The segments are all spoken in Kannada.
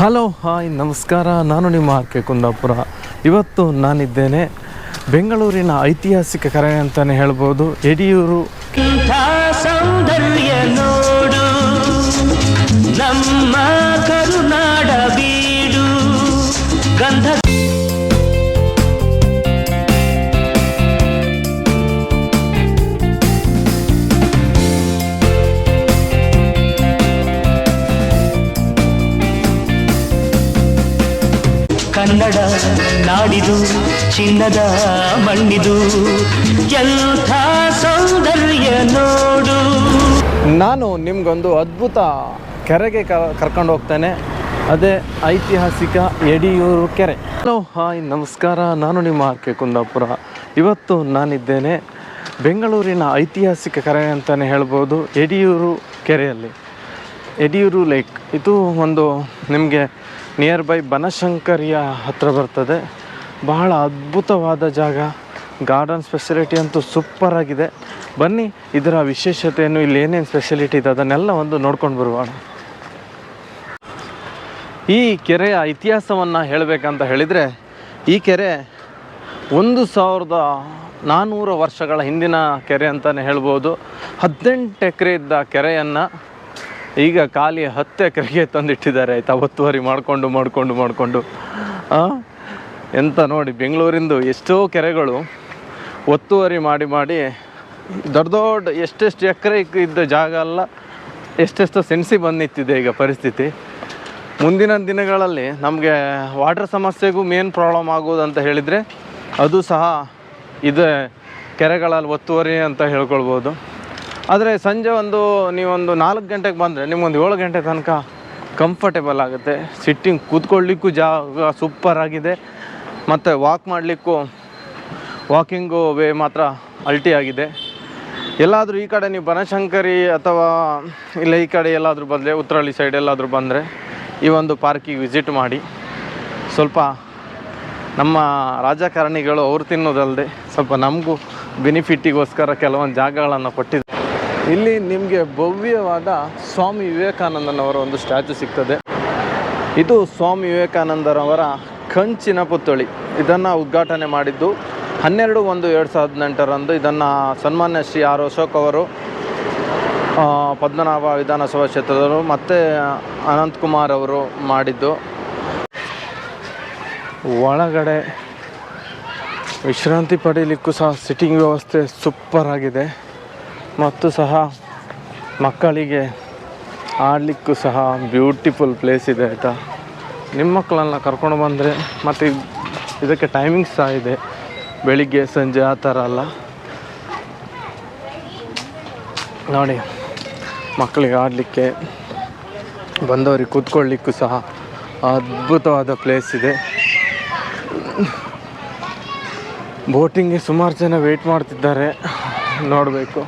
ಹಲೋ, ಹಾಯ್, ನಮಸ್ಕಾರ. ನಾನು ನಿಮ್ಮ ಆರ್ ಕೆ ಕುಂದಾಪುರ. ಇವತ್ತು ನಾನಿದ್ದೇನೆ ಬೆಂಗಳೂರಿನ ಐತಿಹಾಸಿಕ ಕರೆ ಅಂತಲೇ ಹೇಳ್ಬೋದು. ಯಡಿಯೂರು ನಮ್ಮ ಕನ್ನಡ ನಾಡಿದು, ಚಿನ್ನದ ಮಣ್ಣಿದು, ಎಂಥ ಸೌಂದರ್ಯ ನೋಡು. ನಾನು ನಿಮ್ಗೊಂದು ಅದ್ಭುತ ಕೆರೆಗೆ ಕರ್ಕೊಂಡು ಹೋಗ್ತೇನೆ. ಅದೇ ಐತಿಹಾಸಿಕ ಯಡಿಯೂರು ಕೆರೆ. ಹಲೋ, ಹಾಯ್, ನಮಸ್ಕಾರ. ನಾನು ನಿಮ್ಮ ಆರ್ ಕೆ ಕುಂದಾಪುರ. ಇವತ್ತು ನಾನಿದ್ದೇನೆ ಬೆಂಗಳೂರಿನ ಐತಿಹಾಸಿಕ ಕೆರೆ ಅಂತಲೇ ಹೇಳ್ಬೋದು ಯಡಿಯೂರು ಕೆರೆಯಲ್ಲಿ. ಯಡಿಯೂರು ಲೇಕ್. ಇದು ಒಂದು ನಿಮಗೆ ನಿಯರ್ ಬೈ ಬನಶಂಕರಿಯ ಹತ್ರ ಬರ್ತದೆ. ಬಹಳ ಅದ್ಭುತವಾದ ಜಾಗ. ಗಾರ್ಡನ್ ಸ್ಪೆಷಲಿಟಿ ಅಂತೂ ಸೂಪರ್ ಆಗಿದೆ. ಬನ್ನಿ, ಇದರ ವಿಶೇಷತೆಯನ್ನು ಇಲ್ಲಿ ಏನೇನು ಸ್ಪೆಷಲಿಟಿ ಇದೆ ಅದನ್ನೆಲ್ಲ ಒಂದು ನೋಡ್ಕೊಂಡು ಬರುವಣ ಈ ಕೆರೆಯ ಇತಿಹಾಸವನ್ನು ಹೇಳಬೇಕಂತ ಹೇಳಿದರೆ, ಈ ಕೆರೆ ಒಂದು ಸಾವಿರದ ನಾನ್ನೂರು ವರ್ಷಗಳ ಹಿಂದಿನ ಕೆರೆ ಅಂತಲೇ ಹೇಳ್ಬೋದು. ಹದಿನೆಂಟು ಎಕರೆ ಇದ್ದ ಕೆರೆಯನ್ನು ಈಗ ಖಾಲಿ ಹತ್ತು ಎಕರೆಗೆ ತಂದಿಟ್ಟಿದ್ದಾರೆ ಆಯ್ತಾ, ಒತ್ತುವರಿ ಮಾಡಿಕೊಂಡು ಮಾಡಿಕೊಂಡು ಮಾಡಿಕೊಂಡು. ಎಂತ ನೋಡಿ, ಬೆಂಗಳೂರಿಂದು ಎಷ್ಟೋ ಕೆರೆಗಳು ಒತ್ತುವರಿ ಮಾಡಿ ಮಾಡಿ ದೊಡ್ಡ ದೊಡ್ಡ ಎಷ್ಟೆಷ್ಟು ಎಕರೆ ಇದ್ದ ಜಾಗ ಅಲ್ಲ, ಎಷ್ಟೆಷ್ಟು ಸೆಣಸಿ ಬಂದು ನಿಂತಿದೆ ಈಗ ಪರಿಸ್ಥಿತಿ. ಮುಂದಿನ ದಿನಗಳಲ್ಲಿ ನಮಗೆ ವಾಟರ್ ಸಮಸ್ಯೆಗೂ ಮೇನ್ ಪ್ರಾಬ್ಲಮ್ ಆಗೋದು ಅಂತ ಹೇಳಿದರೆ, ಅದು ಸಹ ಇದೆ ಕೆರೆಗಳಲ್ಲಿ ಒತ್ತುವರಿ ಅಂತ ಹೇಳ್ಕೊಳ್ಬೋದು. ಆದರೆ ಸಂಜೆ ಒಂದು ನೀವೊಂದು ನಾಲ್ಕು ಗಂಟೆಗೆ ಬಂದರೆ ನಿಮ್ಗೊಂದು ಏಳು ಗಂಟೆ ತನಕ ಕಂಫರ್ಟೇಬಲ್ ಆಗುತ್ತೆ. ಸಿಟ್ಟಿಂಗ್ ಕೂತ್ಕೊಳ್ಳಿಕ್ಕೂ ಜಾಗ ಸೂಪರ್ ಆಗಿದೆ. ಮತ್ತು ವಾಕ್ ಮಾಡಲಿಕ್ಕೂ ವಾಕಿಂಗು ವೇ ಮಾತ್ರ ಅಲ್ಟಿ ಆಗಿದೆ. ಎಲ್ಲಾದರೂ ಈ ಕಡೆ ನೀವು ಬನಶಂಕರಿ ಅಥವಾ ಇಲ್ಲ ಈ ಕಡೆ ಎಲ್ಲಾದರೂ ಬಂದರೆ, ಉತ್ತರಳ್ಳಿ ಸೈಡ್ ಎಲ್ಲಾದರೂ ಬಂದರೆ ಈ ಒಂದು ಪಾರ್ಕಿಗೆ ವಿಸಿಟ್ ಮಾಡಿ. ಸ್ವಲ್ಪ ನಮ್ಮ ರಾಜಕಾರಣಿಗಳು ಅವ್ರು ತಿನ್ನೋದಲ್ಲದೆ ಸ್ವಲ್ಪ ನಮಗೂ ಬೆನಿಫಿಟ್ಟಿಗೋಸ್ಕರ ಕೆಲವೊಂದು ಜಾಗಗಳನ್ನು ಕೊಟ್ಟಿದ್ದಾರೆ. ಇಲ್ಲಿ ನಿಮಗೆ ಭವ್ಯವಾದ ಸ್ವಾಮಿ ವಿವೇಕಾನಂದನವರ ಒಂದು ಸ್ಟ್ಯಾಚು ಸಿಗ್ತದೆ. ಇದು ಸ್ವಾಮಿ ವಿವೇಕಾನಂದರವರ ಕಂಚಿನ ಪುತ್ಥಳಿ. ಇದನ್ನು ಉದ್ಘಾಟನೆ ಮಾಡಿದ್ದು ಹನ್ನೆರಡು ಒಂದು ಎರಡು ಸಾವಿರದ ಹದಿನೆಂಟರಂದು. ಇದನ್ನು ಸನ್ಮಾನ್ಯ ಶ್ರೀ ಆರ್ ಅಶೋಕ್ ಅವರು ಪದ್ಮನಾಭ ವಿಧಾನಸಭಾ ಕ್ಷೇತ್ರದವರು ಮತ್ತು ಅನಂತಕುಮಾರ್ ಅವರು ಮಾಡಿದ್ದು. ಒಳಗಡೆ ವಿಶ್ರಾಂತಿ ಪಡೀಲಿಕ್ಕೂ ಸಹ ಸಿಟ್ಟಿಂಗ್ ವ್ಯವಸ್ಥೆ ಸೂಪರ್ ಆಗಿದೆ. ಮತ್ತು ಸಹ ಮಕ್ಕಳಿಗೆ ಆಡಲಿಕ್ಕೂ ಸಹ ಬ್ಯೂಟಿಫುಲ್ ಪ್ಲೇಸ್ ಇದೆ ಆಯಿತಾ? ನಿಮ್ಮ ಮಕ್ಕಳನ್ನ ಕರ್ಕೊಂಡು ಬಂದರೆ ಮತ್ತು ಇದಕ್ಕೆ ಟೈಮಿಂಗ್ಸ್ ಸಹ ಇದೆ. ಬೆಳಿಗ್ಗೆ, ಸಂಜೆ ಆ ಥರ ಅಲ್ಲ. ನೋಡಿ, ಮಕ್ಕಳಿಗೆ ಆಡಲಿಕ್ಕೆ, ಬಂದವರಿಗೆ ಕೂತ್ಕೊಳ್ಳಿಕ್ಕೂ ಸಹ ಅದ್ಭುತವಾದ ಪ್ಲೇಸ್ ಇದೆ. ಬೋಟಿಂಗ್ಗೆ ಸುಮಾರು ಜನ ವೆಯ್ಟ್ ಮಾಡ್ತಿದ್ದಾರೆ. ನೋಡಬೇಕು.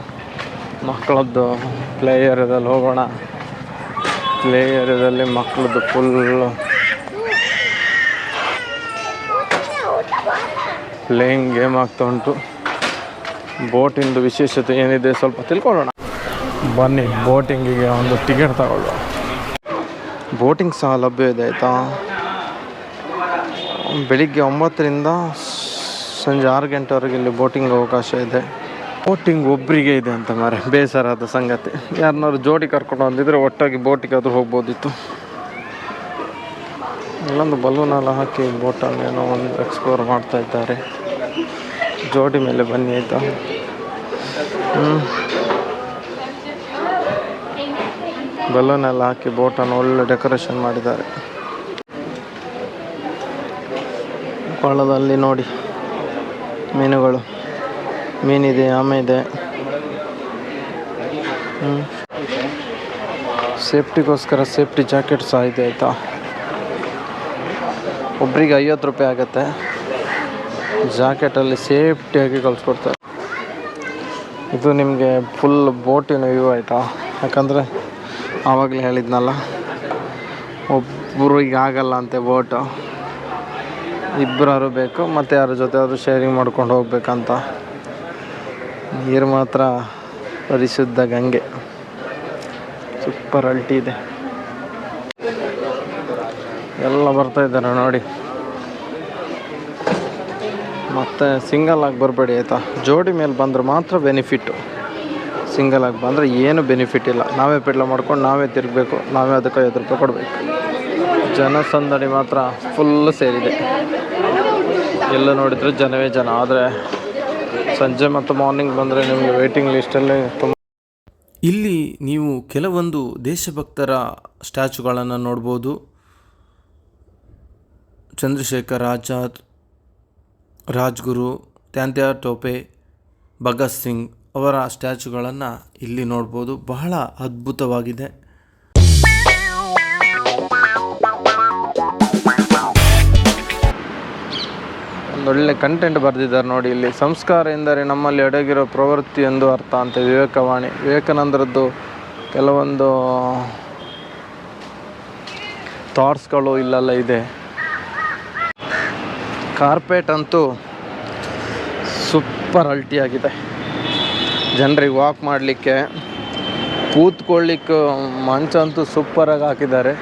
ಮಕ್ಕಳದ್ದು ಪ್ಲೇ ಏರಿಯಾದಲ್ಲಿ ಹೋಗೋಣ. ಪ್ಲೇ ಏರಿಯಾದಲ್ಲಿ ಮಕ್ಕಳದ್ದು ಫುಲ್ಲು ಪ್ಲೇಯಿಂಗ್ ಗೇಮ್ ಆಗ್ತಾ ಉಂಟು. ಬೋಟಿಂದು ವಿಶೇಷತೆ ಏನಿದೆ ಸ್ವಲ್ಪ ತಿಳ್ಕೊಳ್ಳೋಣ. ಬನ್ನಿ ಬೋಟಿಂಗಿಗೆ ಒಂದು ಟಿಕೆಟ್ ತಗೊಳ್ಳುವ. ಬೋಟಿಂಗ್ ಸಹ ಲಭ್ಯ ಇದೆ ಆಯಿತಾ? ಬೆಳಿಗ್ಗೆ ಒಂಬತ್ತರಿಂದ ಸಂಜೆ ಆರು ಗಂಟೆವರೆಗೆ ಇಲ್ಲಿ ಬೋಟಿಂಗ್ ಅವಕಾಶ ಇದೆ. ಬೋಟಿಂಗ್ ಒಬ್ಬರಿಗೆ ಇದೆ ಅಂತ ಮಾರೆ ಬೇಸರದ ಸಂಗತಿ. ಯಾರನ್ನಾದ್ರು ಜೋಡಿ ಕರ್ಕೊಂಡು ಬಂದಿದ್ರೆ ಒಟ್ಟಾಗಿ ಬೋಟಿಗೆ ಆದರೂ ಹೋಗ್ಬೋದಿತ್ತು. ಇಲ್ಲೊಂದು ಬಲೂನ್ ಎಲ್ಲ ಹಾಕಿ ಬೋಟನ್ನು ಏನೋ ಒಂದು ಎಕ್ಸ್ಪ್ಲೋರ್ ಮಾಡ್ತಾ ಇದ್ದಾರೆ. ಜೋಡಿ ಮೇಲೆ ಬನ್ನಿ ಆಯಿತಾ? ಹ್ಞೂ ಬಲೂನ್ ಎಲ್ಲ ಹಾಕಿ ಬೋಟನ್ನು ಒಳ್ಳೆ ಡೆಕೋರೇಷನ್ ಮಾಡಿದ್ದಾರೆ. ಕೊಳದಲ್ಲಿ ನೋಡಿ ಮೀನುಗಳು. ಮೀನಿದೆ, ಆಮೆ ಇದೆ. ಸೇಫ್ಟಿಗೋಸ್ಕರ ಸೇಫ್ಟಿ ಜಾಕೆಟ್ ಸಹ ಇದೆ, ಆಯಿತಾ? ಒಬ್ರಿಗೆ ಐವತ್ತು ರೂಪಾಯಿ ಆಗುತ್ತೆ. ಜಾಕೆಟಲ್ಲಿ ಸೇಫ್ಟಿಯಾಗಿ ಕಳಿಸ್ಕೊಡ್ತಾರೆ. ಇದು ನಿಮಗೆ ಫುಲ್ ಬೋಟಿನ ವ್ಯೂ ಆಯಿತಾ? ಯಾಕಂದರೆ ಆವಾಗಲೇ ಹೇಳಿದ್ನಲ್ಲ ಒಬ್ಬರಿಗೆ ಆಗಲ್ಲ ಅಂತೆ ಬೋಟು. ಇಬ್ಬರಾರು ಬೇಕು, ಮತ್ತು ಯಾರ ಜೊತೆ ಆದರೂ ಶೇರಿಂಗ್ ಮಾಡ್ಕೊಂಡು ಹೋಗ್ಬೇಕಂತ. ನೀರು ಮಾತ್ರ ಪರಿಶುದ್ಧ ಗಂಗೆ. ಸೂಪರ್ ಅಲ್ಟಿ ಇದೆ. ಎಲ್ಲ ಬರ್ತಾ ಇದ್ದಾರೆ ನೋಡಿ. ಮತ್ತು ಸಿಂಗಲ್ ಆಗಿ ಬರಬೇಡಿ ಆಯಿತಾ? ಜೋಡಿ ಮೇಲೆ ಬಂದರೆ ಮಾತ್ರ ಬೆನಿಫಿಟ್ಟು ಸಿಂಗಲ್ ಆಗಿ ಬಂದರೆ ಏನು ಬೆನಿಫಿಟ್ ಇಲ್ಲ. ನಾವೇ ಪೆಡ್ಲ ಮಾಡ್ಕೊಂಡು ನಾವೇ ತಿರುಗಬೇಕು. ನಾವೇ ಅದಕ್ಕೆ ಐವತ್ತು ರೂಪಾಯಿ ಕೊಡಬೇಕು. ಜನಸಂದಣಿ ಮಾತ್ರ ಫುಲ್ ಸೇರಿದೆ. ಎಲ್ಲ ನೋಡಿದ್ರು ಜನವೇ ಜನ. ಆದರೆ ಸಂಜೆ ಮತ್ತು ಮಾರ್ನಿಂಗ್ ಬಂದರೆ ನಿಮಗೆ ವೇಟಿಂಗ್ ಲಿಸ್ಟಲ್ಲಿ ತುಂಬ ಇಲ್ಲಿ ನೀವು ಕೆಲವೊಂದು ದೇಶಭಕ್ತರ ಸ್ಟ್ಯಾಚುಗಳನ್ನು ನೋಡ್ಬೋದು. ಚಂದ್ರಶೇಖರ್ ಆಜಾದ್, ರಾಜ್ಗುರು, ತ್ಯಾಂತ್ಯಾ ಟೋಪೆ, ಭಗತ್ ಸಿಂಗ್ ಅವರ ಸ್ಟ್ಯಾಚುಗಳನ್ನು ಇಲ್ಲಿ ನೋಡ್ಬೋದು. ಬಹಳ ಅದ್ಭುತವಾಗಿದೆ. ಒಂದೊಳ್ಳೆ ಕಂಟೆಂಟ್ ಬರೆದಿದ್ದಾರೆ ನೋಡಿ ಇಲ್ಲಿ. ಸಂಸ್ಕಾರ ಎಂದರೆ ನಮ್ಮಲ್ಲಿ ಅಡಗಿರೋ ಪ್ರವೃತ್ತಿ ಎಂದು ಅರ್ಥ ಅಂತ ವಿವೇಕವಾಣಿ. ವಿವೇಕಾನಂದರದ್ದು ಕೆಲವೊಂದು ಥಾಟ್ಸ್ಗಳು ಇಲ್ಲೆಲ್ಲ ಇದೆ. ಕಾರ್ಪೆಟ್ ಅಂತೂ ಸೂಪರ್ ಅಲ್ಟಿಯಾಗಿದೆ ಜನರಿಗೆ ವಾಕ್ ಮಾಡಲಿಕ್ಕೆ, ಕೂತ್ಕೊಳ್ಳಿಕ್ಕೆ ಮಂಚ ಅಂತೂ ಸೂಪರಾಗಿ ಹಾಕಿದ್ದಾರೆ.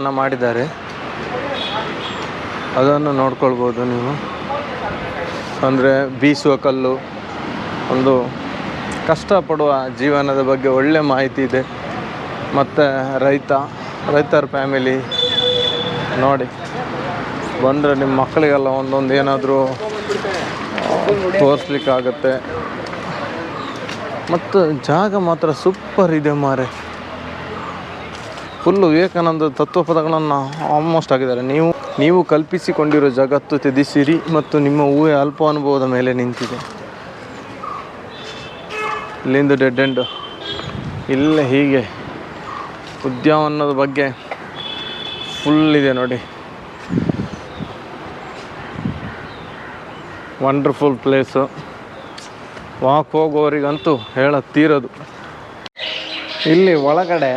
ಮಾಡಿದ್ದಾರೆ. ಅದನ್ನು ನೋಡ್ಕೊಳ್ಬೋದು ನೀವು. ಅಂದರೆ ಬೀಸುವ ಕಲ್ಲು, ಒಂದು ಕಷ್ಟಪಡುವ ಜೀವನದ ಬಗ್ಗೆ ಒಳ್ಳೆ ಮಾಹಿತಿ ಇದೆ. ಮತ್ತು ರೈತ, ರೈತರ ಫ್ಯಾಮಿಲಿ ನೋಡಿ. ಬಂದರೆ ನಿಮ್ಮ ಮಕ್ಕಳಿಗೆಲ್ಲ ಒಂದೊಂದು ಏನಾದರೂ ತೋರಿಸ್ಲಿಕ್ಕಾಗತ್ತೆ. ಮತ್ತು ಜಾಗ ಮಾತ್ರ ಸೂಪರ್ ಇದೆ ಮಾರೆ. ಫುಲ್ಲು ವಿವೇಕಾನಂದ ತತ್ವ ಪದಗಳನ್ನು ಆಲ್ಮೋಸ್ಟ್ ಆಗಿದ್ದಾರೆ ನೀವು ನೀವು ಕಲ್ಪಿಸಿಕೊಂಡಿರೋ ಜಗತ್ತು ತ್ಯಜಿಸಿರಿ ಮತ್ತು ನಿಮ್ಮ ಊಹೆ ಅಲ್ಪ ಅನುಭವದ ಮೇಲೆ ನಿಂತಿದೆ. ಇಲ್ಲಿಂದ ಡೆಡ್ ಎಂಡ್ ಇಲ್ಲೇ ಹೀಗೆ ಉದ್ಯಾನವನದ ಬಗ್ಗೆ ಫುಲ್ ಇದೆ ನೋಡಿ. ವಂಡರ್ಫುಲ್ ಪ್ಲೇಸು ವಾಕ್ ಹೋಗೋರಿಗಂತೂ ಹೇಳ ತೀರೋದು. ಇಲ್ಲಿ ಒಳಗಡೆ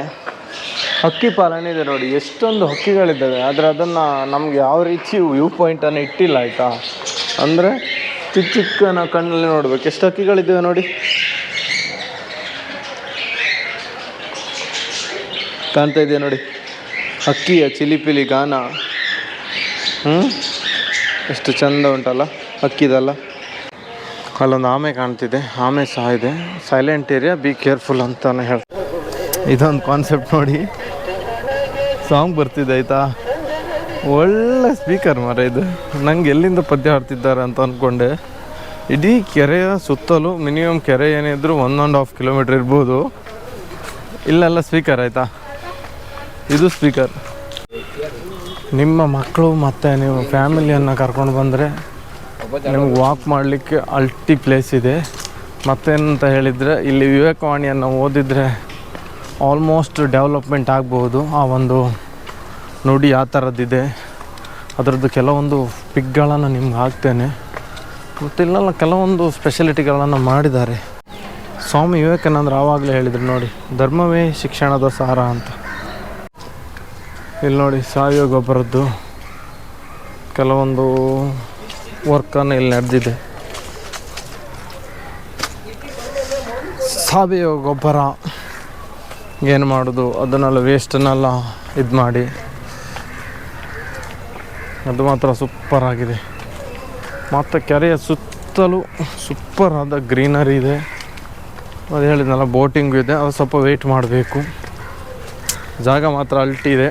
ಹಕ್ಕಿ ಪಾಲನೆ ಇದೆ ನೋಡಿ, ಎಷ್ಟೊಂದು ಹಕ್ಕಿಗಳಿದ್ದಾವೆ, ಆದರೆ ಅದನ್ನು ನಮ್ಗೆ ಯಾವ ರೀತಿ ವ್ಯೂ ಪಾಯಿಂಟನ್ನು ಇಟ್ಟಿಲ್ಲ, ಆಯಿತಾ? ಅಂದರೆ ಚಿಕ್ಕ ಚಿಕ್ಕ ನಾವು ಕಣ್ಣಲ್ಲಿ ನೋಡ್ಬೇಕು. ಎಷ್ಟು ಹಕ್ಕಿಗಳಿದ್ದಾವೆ ನೋಡಿ? ಕಾಣ್ತಾ ಇದೆಯಾ ನೋಡಿ? ಹಕ್ಕಿಯ ಚಿಲಿಪಿಲಿ ಗಾನ. ಹ್ಞೂ ಎಷ್ಟು ಚಂದ ಉಂಟಲ್ಲ, ಹಕ್ಕಿದಲ್ಲ. ಅಲ್ಲೊಂದು ಆಮೆ ಕಾಣ್ತಿದೆ, ಆಮೆ ಸಹ ಇದೆ. ಸೈಲೆಂಟ್ ಏರಿಯಾ ಬಿ ಕೇರ್ಫುಲ್ ಅಂತಾನೆ ಹೇಳ್ತಾರೆ. ಇದೊಂದು ಕಾನ್ಸೆಪ್ಟ್ ನೋಡಿ. ಸಾಂಗ್ ಬರ್ತಿದೆ, ಆಯ್ತಾ? ಒಳ್ಳೆ ಸ್ಪೀಕರ್ ಮರ ಇದು. ನಂಗೆ ಎಲ್ಲಿಂದ ಪದ್ಯ ಹಾಡ್ತಿದ್ದಾರೆ ಅಂತ ಅಂದ್ಕೊಂಡೆ ಇಡೀ ಕೆರೆಯ ಸುತ್ತಲೂ ಮಿನಿಮಮ್ ಕೆರೆ ಏನಿದ್ರು ಒನ್ ಆ್ಯಂಡ್ ಹಾಫ್ ಕಿಲೋಮೀಟ್ರ್ ಇರ್ಬೋದು. ಇಲ್ಲೆಲ್ಲ ಸ್ಪೀಕರ್ ಆಯಿತಾ? ಇದು ಸ್ಪೀಕರ್ ನಿಮ್ಮ ಮಕ್ಕಳು ಮತ್ತು ನೀವು ಫ್ಯಾಮಿಲಿಯನ್ನು ಕರ್ಕೊಂಡು ಬಂದರೆ ನಿಮ್ಗೆ ವಾಕ್ ಮಾಡಲಿಕ್ಕೆ ಅಲ್ಟಿ ಪ್ಲೇಸ್ ಇದೆ. ಮತ್ತೇನಂತ ಹೇಳಿದರೆ, ಇಲ್ಲಿ ವಿವೇಕವಾಣಿಯನ್ನು ಓದಿದರೆ ಆಲ್ಮೋಸ್ಟ್ ಡೆವಲಪ್ಮೆಂಟ್ ಆಗ್ಬೋದು ಆ ಒಂದು ನುಡಿ ಆ ಥರದ್ದಿದೆ ಅದರದ್ದು ಕೆಲವೊಂದು ಪಿಕ್ಗಳನ್ನು ನಿಮ್ಗೆ ಹಾಕ್ತೇನೆ. ಮತ್ತು ಇಲ್ಲೆಲ್ಲ ಕೆಲವೊಂದು ಸ್ಪೆಷಾಲಿಟಿಗಳನ್ನು ಮಾಡಿದ್ದಾರೆ. ಸ್ವಾಮಿ ವಿವೇಕಾನಂದರು ಆವಾಗಲೇ ಹೇಳಿದರು ನೋಡಿ, ಧರ್ಮವೇ ಶಿಕ್ಷಣದ ಸಾರ ಅಂತ. ಇಲ್ಲಿ ನೋಡಿ ಸಾವಯವ ಗೊಬ್ಬರದ್ದು ಕೆಲವೊಂದು ವರ್ಕನ್ನು ಇಲ್ಲಿ ನಡೆದಿದೆ. ಸಾವಯವ ಗೊಬ್ಬರ ಏನು ಮಾಡೋದು, ಅದನ್ನೆಲ್ಲ ವೇಸ್ಟನ್ನೆಲ್ಲ ಇದು ಮಾಡಿ ಅದು ಮಾತ್ರ ಸೂಪರ್ ಆಗಿದೆ. ಮತ್ತು ಕೆರೆಯ ಸುತ್ತಲೂ ಸೂಪರ್ ಆದ ಗ್ರೀನರಿ ಇದೆ. ಅದು ಹೇಳಿದ್ನಲ್ಲ ಬೋಟಿಂಗು ಇದೆ. ಅದು ಸ್ವಲ್ಪ ವೆಯ್ಟ್ ಮಾಡಬೇಕು. ಜಾಗ ಮಾತ್ರ ಅಲ್ಟಿದೆ.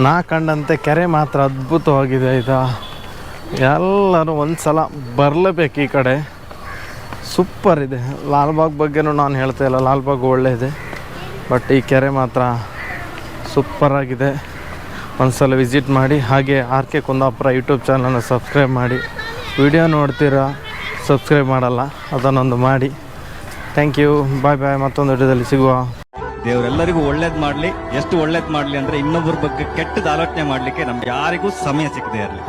ನಾ ಕಂಡಂತೆ ಕೆರೆ ಮಾತ್ರ ಅದ್ಭುತವಾಗಿದೆ ಆಯಿತಾ? ಎಲ್ಲರೂ ಒಂದು ಸಲ ಬರಲೇಬೇಕು ಈ ಕಡೆ. ಸೂಪರ್ ಇದೆ. ಲಾಲ್ಬಾಗ್ ಬಗ್ಗೆನೂ ನಾನು ಹೇಳ್ತಾ ಇಲ್ಲ. ಲಾಲ್ಬಾಗ್ ಒಳ್ಳೆಯದೆ ಬಟ್ ಈ ಕೆರೆ ಮಾತ್ರ ಸೂಪರಾಗಿದೆ ಒಂದ್ಸಲ ವಿಸಿಟ್ ಮಾಡಿ, ಹಾಗೆ ಆರ್ ಕೆ ಕುಂದಾಪುರ ಯೂಟ್ಯೂಬ್ ಚಾನಲನ್ನು ಸಬ್ಸ್ಕ್ರೈಬ್ ಮಾಡಿ. ವಿಡಿಯೋ ನೋಡ್ತೀರಾ, ಸಬ್ಸ್ಕ್ರೈಬ್ ಮಾಡಲ್ಲ, ಅದನ್ನೊಂದು ಮಾಡಿ. ಥ್ಯಾಂಕ್ ಯು, ಬಾಯ್ ಬಾಯ್, ಮತ್ತೊಂದು ವಿಡಿಯೋದಲ್ಲಿ ಸಿಗುವ. ದೇವರೆಲ್ಲರಿಗೂ ಒಳ್ಳೇದು ಮಾಡಲಿ, ಎಷ್ಟು ಒಳ್ಳೇದು ಮಾಡಲಿ ಅಂದರೆ ಇನ್ನೊಬ್ಬರ ಬಗ್ಗೆ ಕೆಟ್ಟದ ಆಲೋಚನೆ ಮಾಡಲಿಕ್ಕೆ ನಮ್ಗೆ ಯಾರಿಗೂ ಸಮಯ ಸಿಗದೆ ಇರಲಿ.